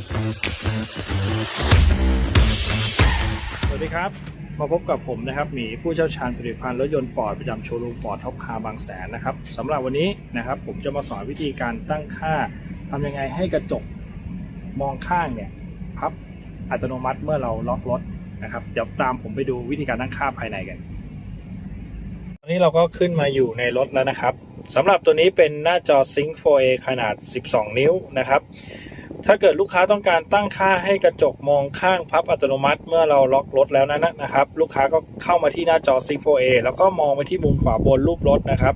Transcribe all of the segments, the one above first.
สวัสดีครับ มาพบกับผมนะครับ หมีผู้เชี่ยวชาญผลิตภัณฑ์รถยนต์ปอดประจำโชว์รูมปอดท็อปคาบางแสนนะครับสำหรับวันนี้นะครับ ผมจะมาสอนวิธีการตั้งค่าทำยังไงให้กระจกมองข้างเนี่ยพับอัตโนมัติเมื่อเราล็อกรถนะครับ เดี๋ยวตามผมไปดูวิธีการตั้งค่าภายในกัน ตอนนี้เราก็ขึ้นมาอยู่ในรถแล้วนะครับสำหรับตัวนี้เป็นหน้าจอ Sync 4A ขนาด 12 นิ้วนะครับ ถ้าเกิดลูกค้าต้องการตั้งค่าให้กระจกมองข้างพับอัตโนมัติ เมื่อเราล็อกรถแล้วนั้นนะครับ ลูกค้าก็เข้ามาที่หน้าจอ Sync 4A แล้วก็มองไปที่มุมขวาบนรูปรถนะครับ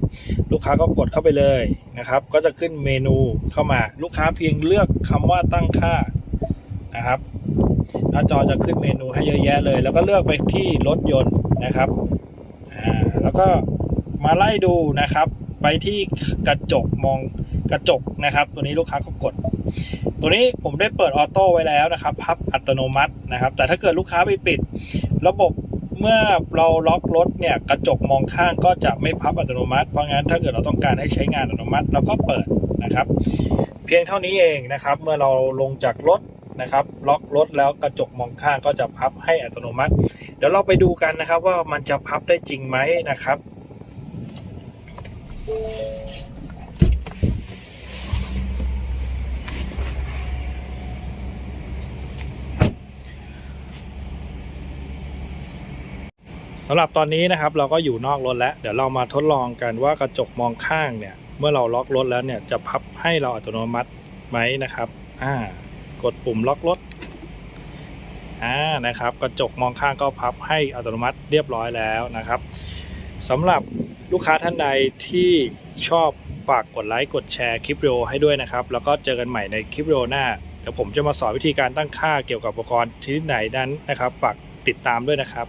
ลูกค้าก็กดเข้าไปเลยนะครับ ก็จะขึ้นเมนูเข้ามา ลูกค้าเพียงเลือกคำว่าตั้งค่านะครับ หน้าจอจะขึ้นเมนูให้เยอะแยะเลย แล้วก็เลือกไปที่รถยนต์นะครับอ่าแล้วก็มาไล่ดูนะครับ ไปที่กระจกมองกระจกนะครับ ตัวนี้ลูกค้าก็กด ตัวนี้ผมได้เปิดออโต้ไว้แล้วนะครับพับอัตโนมัตินะครับ แต่ถ้าเกิดลูกค้าไปปิด ระบบเมื่อเราล็อกรถเนี่ยกระจกมองข้างก็จะไม่พับอัตโนมัติ เพราะงั้นถ้าเกิดเราต้องการให้ใช้งานอัตโนมัติเราก็เปิดนะครับ เพียงเท่านี้เองนะครับ เมื่อเราลงจากรถนะครับล็อกรถแล้วกระจกมองข้างก็จะพับให้อัตโนมัติ เดี๋ยวเราไปดูกันนะครับว่ามันจะพับได้จริงไหมนะครับ สำหรับตอนนี้นะครับเราก็อยู่นอกรถแล้ว เดี๋ยวเรามาทดลองกันว่ากระจกมองข้างเนี่ย เมื่อเราล็อกรถแล้วเนี่ยจะพับให้เราอัตโนมัติไหมนะครับ อ่ากดปุ่มล็อกรถอ่านะครับ กระจกมองข้างก็พับให้อัตโนมัติเรียบร้อยแล้วนะครับสำหรับลูกค้าท่านใดที่ชอบฝากกดไลค์กดแชร์คลิปวิดีโอให้ด้วยนะครับ แล้วก็เจอกันใหม่ในคลิปวิดีโอหน้าเดี๋ยวผมจะมาสอนวิธีการตั้งค่าเกี่ยวกับอุปกรณ์ชนิดไหนนั้นนะครับฝากติดตามด้วยนะครับ